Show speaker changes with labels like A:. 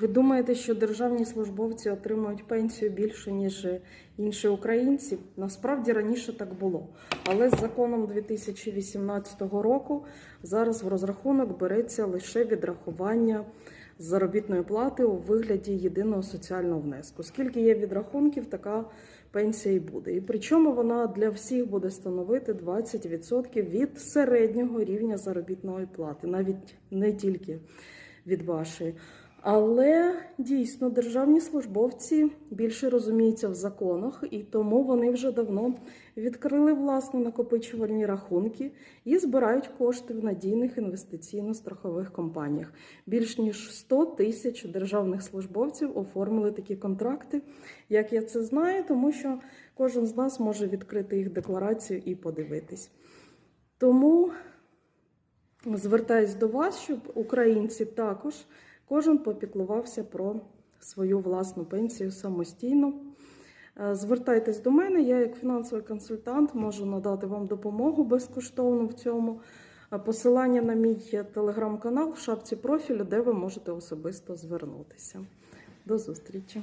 A: Ви думаєте, що державні службовці отримують пенсію більше, ніж інші українці? Насправді раніше так було. Але з законом 2018 року зараз в розрахунок береться лише відрахування заробітної плати у вигляді єдиного соціального внеску. Скільки є відрахунків, така пенсія і буде. І причому вона для всіх буде становити 20% від середнього рівня заробітної плати, навіть не тільки від вашої. Але дійсно державні службовці більше розуміються в законах, і тому вони вже давно відкрили власні накопичувальні рахунки і збирають кошти в надійних інвестиційно-страхових компаніях. Більш ніж 100 тисяч державних службовців оформили такі контракти. Як я це знаю, тому що кожен з нас може відкрити їх декларацію і подивитись. Тому звертаюсь до вас, щоб українці також кожен попіклувався про свою власну пенсію самостійно. Е, Звертайтесь до мене, я як фінансовий консультант можу надати вам допомогу безкоштовно в цьому. Е, Посилання на мій телеграм-канал в шапці профілю, де ви можете особисто звернутися. До зустрічі!